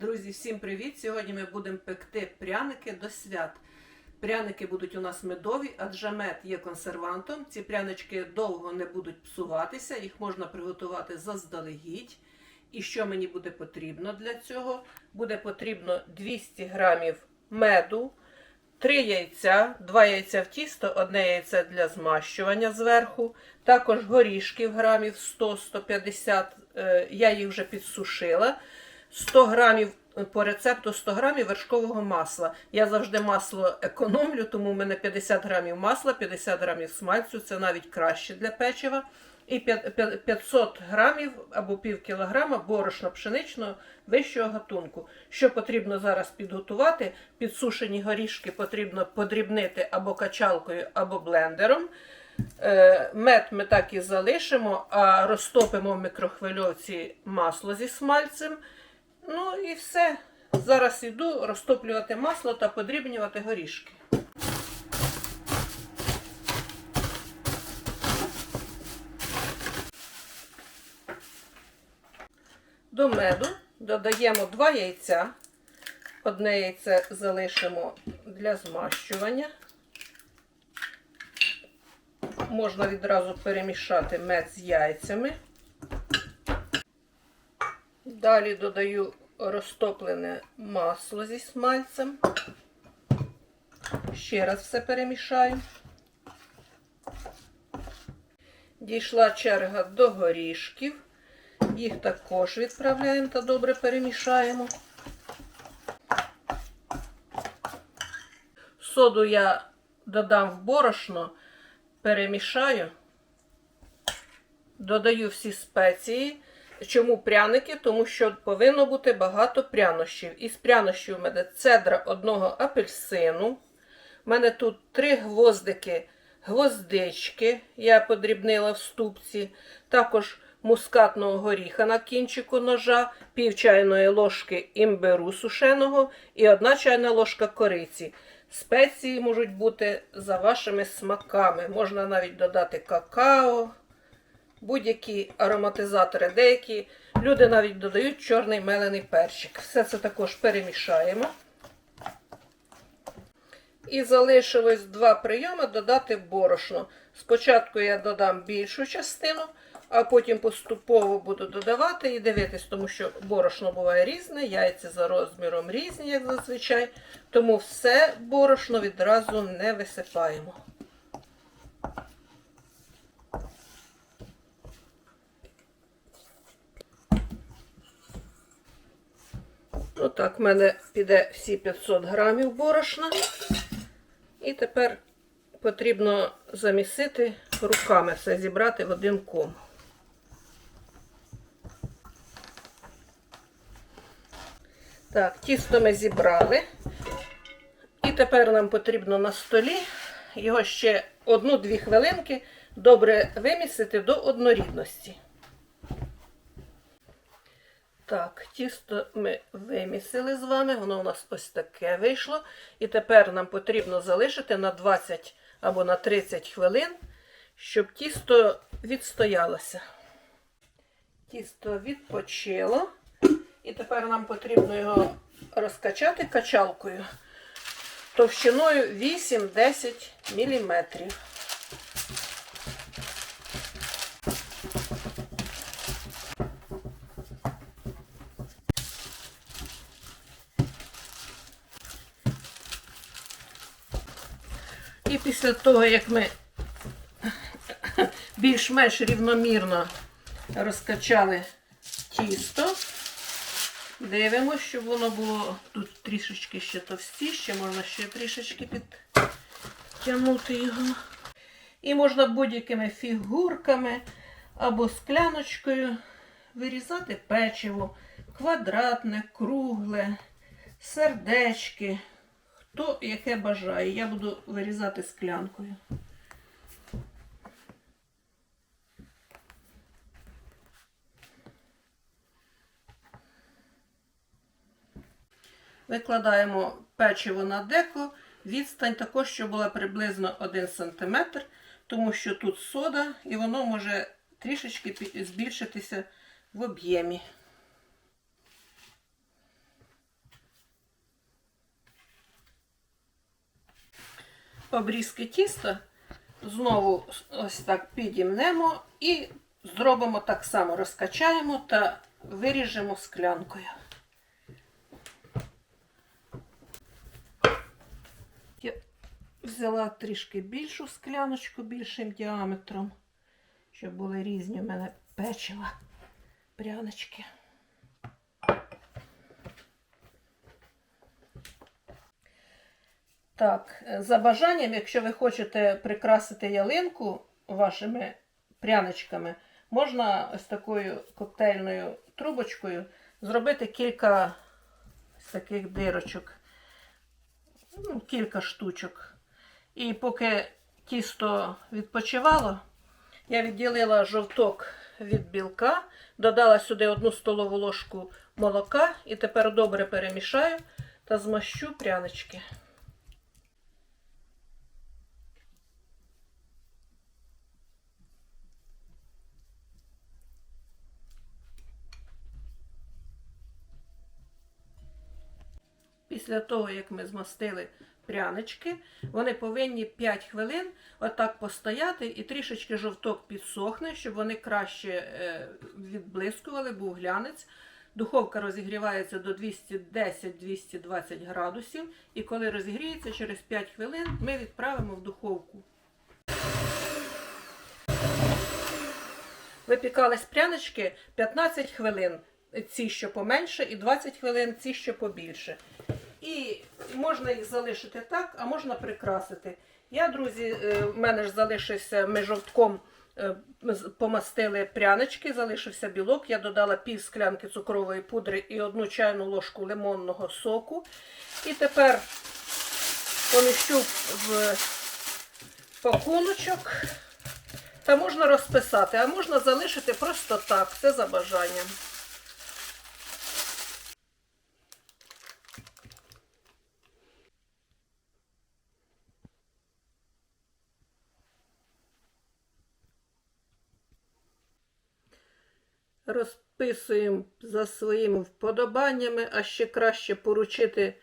Друзі, всім привіт! Сьогодні ми будемо пекти пряники до свят. Пряники будуть у нас медові, адже мед є консервантом. Ці прянички довго не будуть псуватися, їх можна приготувати заздалегідь. І що мені буде потрібно для цього? Буде потрібно 200 грамів меду, 3 яйця, 2 яйця в тісто, одне яйце для змащування зверху, також горішків грамів 100-150, е, я їх вже підсушила. 100 грамів по рецепту 100 грамів вершкового масла. Я завжди масло економлю, тому в мене 50 грамів масла, 50 грамів смальцю, це навіть краще для печива. І 500 грамів або пів кілограма борошна пшеничного вищого гатунку. Що потрібно зараз підготувати? Підсушені горішки потрібно подрібнити або качалкою, або блендером. Е, Мед ми так і залишимо, а розтопимо в мікрохвильовці масло зі смальцем. Ну і все. Зараз йду розтоплювати масло та подрібнювати горішки. До меду додаємо 2 яйця. Одне яйце залишимо для змащування. Можна відразу перемішати мед з яйцями. Далі додаю розтоплене масло зі смальцем. Ще раз все перемішаю. Дійшла черга до горішків. Їх також відправляємо та добре перемішаємо. Соду я додам в борошно, перемішаю, додаю всі спеції. Чому пряники? Тому що повинно бути багато прянощів. Із прянощів у мене цедра одного апельсину. У мене тут три гвоздики гвоздички, я подрібнила в ступці. Також мускатного горіха на кінчику ножа, пів чайної ложки імбиру сушеного і одна чайна ложка кориці. Спеції можуть бути за вашими смаками. Можна навіть додати какао, будь-які ароматизатори. Деякі люди навіть додають чорний мелений перчик. Все це також перемішаємо. І залишилось два прийоми додати борошно. Спочатку я додам більшу частину, а потім поступово буду додавати і дивитись, тому що борошно буває різне, яйця за розміром різні, як зазвичай. Тому все борошно відразу не висипаємо. Отак в мене піде всі 500 грамів борошна. І тепер потрібно замісити руками все зібрати в один ком. Так, тісто ми зібрали. І тепер нам потрібно на столі його ще одну-дві хвилинки добре вимісити до однорідності. Так, тісто ми вимісили з вами, воно у нас ось таке вийшло. І тепер нам потрібно залишити на 20 або на 30 хвилин, щоб тісто відстоялося. Тісто відпочило. І тепер нам потрібно його розкачати качалкою товщиною 8-10 мм. І після того, як ми більш-менш рівномірно розкачали тісто, дивимося, щоб воно було тут трішечки ще товстіше, можна ще трішечки підтягнути його. І можна будь-якими фігурками або скляночкою вирізати печиво, квадратне, кругле, сердечки. Хто яке бажає. Я буду вирізати склянкою. Викладаємо печиво на деко. Відстань також, що була приблизно 1 см, тому що тут сода і воно може трішечки збільшитися в об'ємі. Обрізки тіста знову ось так підімнемо і зробимо так само, розкачаємо та виріжемо склянкою. Я взяла трішки більшу скляночку більшим діаметром, щоб були різні у мене печива, прянички. Так, е, за бажанням, якщо ви хочете прикрасити ялинку вашими пряничками, можна ось такою коктейльною трубочкою зробити кілька ось таких дирочок, ну, кілька штучок. І поки тісто відпочивало, я відділила жовток від білка, додала сюди одну столову ложку молока і тепер добре перемішаю та змащу прянички. Після того, як ми змастили прянички, вони повинні 5 хвилин отак постояти і трішечки жовток підсохне, щоб вони краще е, відблискували, був глянець. Духовка розігрівається до 210-220 градусів. І коли розігріється, через 5 хвилин ми відправимо в духовку. Випікались прянички 15 хвилин, ці що поменше, і 20 хвилин ці що побільше. І можна їх залишити так, а можна прикрасити. Я, друзі, е, в мене ж залишився, ми жовтком е, помастили прянички, залишився білок. Я додала пів склянки цукрової пудри і одну чайну ложку лимонного соку. І тепер поміщу в пакуночок. Та можна розписати, а можна залишити просто так. Це за бажанням. Розписуємо за своїми вподобаннями, а ще краще поручити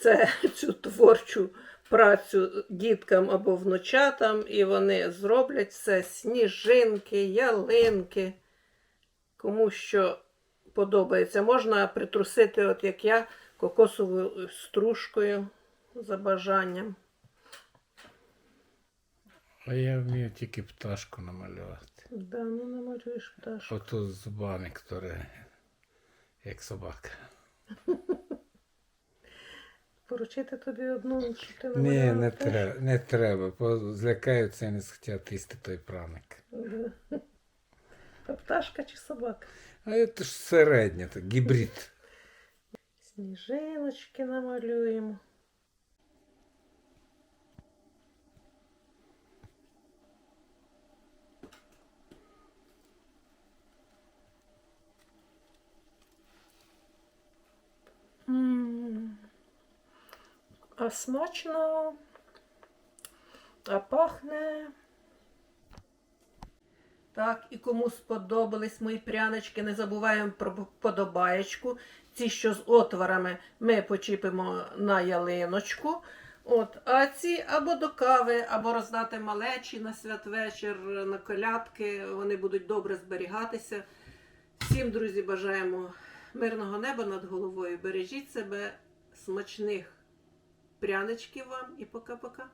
це, цю творчу працю діткам або внучатам, і вони зроблять все сніжинки, ялинки. Кому що подобається. Можна притрусити, от як я, кокосовою стружкою за бажанням. А я вмію тільки пташку намалювати. Да, ну намалюєш пташку. Ото з зубами, які як собака. Поручити тобі одну, що ти Ні, не теж? треба, не треба, бо злякаються і не схотять їсти той праник. Да. Та пташка чи собака? А це ж середнє, то гібрид. Сніжиночки намалюємо. Смачно, а пахне. Так, і кому сподобались мої прянички, не забуваємо про подобаєчку. Ці, що з отворами, ми почіпимо на ялиночку. От, а ці або до кави, або роздати малечі на святвечір, на колядки. Вони будуть добре зберігатися. Всім, друзі, бажаємо мирного неба над головою. Бережіть себе, смачних пряничків вам і пока-пока.